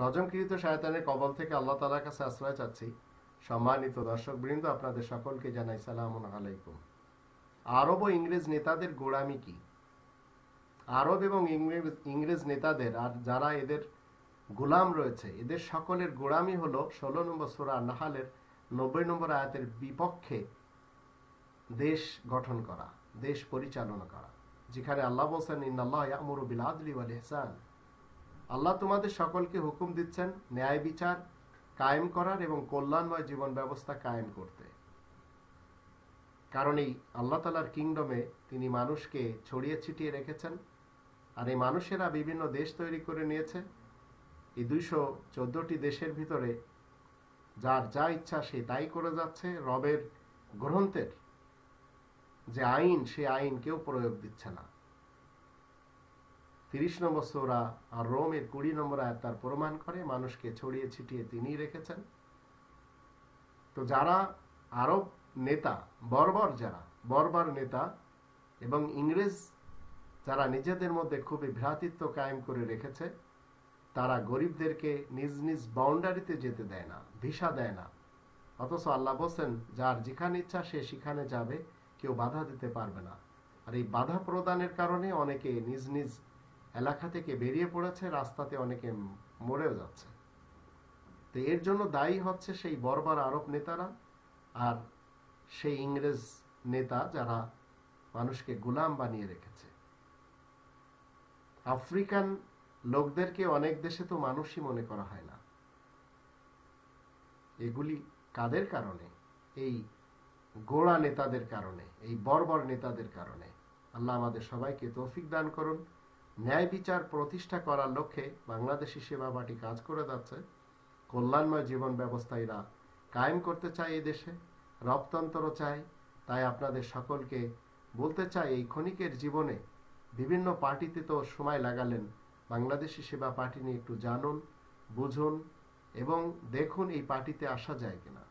রজমকৃত শায়তানের কবল থেকে আল্লাহ তালার কাছে আশ্রয় চাচ্ছি। সম্মানিত দর্শক বৃন্দ আপনাদের সকলকে জানাই সালাম আলাইকুম। আরব ও ইংরেজ নেতাদের গোড়ামি কি? আরব এবং ইংরেজ নেতাদের আর যারা এদের গোলাম রয়েছে, এদের সকলের গোড়ামি হলো ষোলো নম্বর সোরা নাহালের নব্বই নম্বর আয়াতের বিপক্ষে দেশ গঠন করা, দেশ পরিচালনা করা। যেখানে আল্লাহ বলছেন ইন্নআল্লাহ ইয়ামুরুবিল আদলি ওয়াল ইহসান। আল্লাহ তোমাদের সকলকে হুকুম দিচ্ছেন ন্যায় বিচার কায়েম করার এবং কল্যাণময় জীবন ব্যবস্থা কায়েম করতে। কারণ এই আল্লাহ তালার কিংডমে তিনি মানুষকে ছড়িয়ে ছিটিয়ে রেখেছেন আর এই মানুষেরা বিভিন্ন দেশ তৈরি করে নিয়েছে। এই দুইশো চোদ্দটি দেশের ভিতরে যার যা ইচ্ছা সে তাই করে যাচ্ছে। রবের গ্রন্থের যে আইন, সে আইন কেউ প্রয়োগ দিচ্ছে না। তিরিশ নম্বর সোরা আর রোমের কুড়ি নম্বর আয়াত তার প্রমাণ করে, মানুষকে ছড়িয়ে ছিটিয়ে তিনি রেখেছেন। তো যারা আরব নেতা, বর্বর যারা, বর্বর নেতা এবং ইংরেজ যারা নিজেদের মধ্যে খুবই ভ্রাতৃত্ব কায়েম করে রেখেছে, তারা গরিবদেরকে নিজ নিজ বাউন্ডারিতে যেতে দেয় না, ভিসা দেয় না। অথচ আল্লাহ বলছেন, যার যেখানে ইচ্ছা সে সেখানে যাবে, কেউ বাধা দিতে পারবে না। আর এই বাধা প্রদানের কারণে অনেকে নিজ নিজ এলাকা থেকে বেরিয়ে পড়েছে, রাস্তাতে অনেকে মরেও যাচ্ছে। তো এর জন্য দায়ী হচ্ছে সেই বর্বর আরব নেতারা আর সেই ইংরেজ নেতা যারা মানুষকে গুলাম বানিয়ে রেখেছে। আফ্রিকান লোকদেরকে অনেক দেশে তো মানুষই মনে করা হয় না। এগুলি কাদের কারণে? এই গোড়া নেতাদের কারণে, এই বর্বর নেতাদের কারণে। আল্লাহ আমাদের সবাইকে তৌফিক দান করুন। ন্যায় বিচার প্রতিষ্ঠা করার লক্ষ্যে বাংলাদেশি সেবা পার্টি কাজ করে যাচ্ছে। কল্যাণময় জীবন ব্যবস্থা এরা কায়েম করতে চায় এই দেশে রপ্তান্তর চায়। তাই আপনাদের সকলকে বলতে চাই, এই ক্ষণিকের জীবনে বিভিন্ন পার্টিতে তো সময় লাগালেন। বাংলাদেশি সেবা পার্টি নিয়ে একটু জানুন, বুঝুন এবং দেখুন এই পার্টিতে আসা যায় কিনা।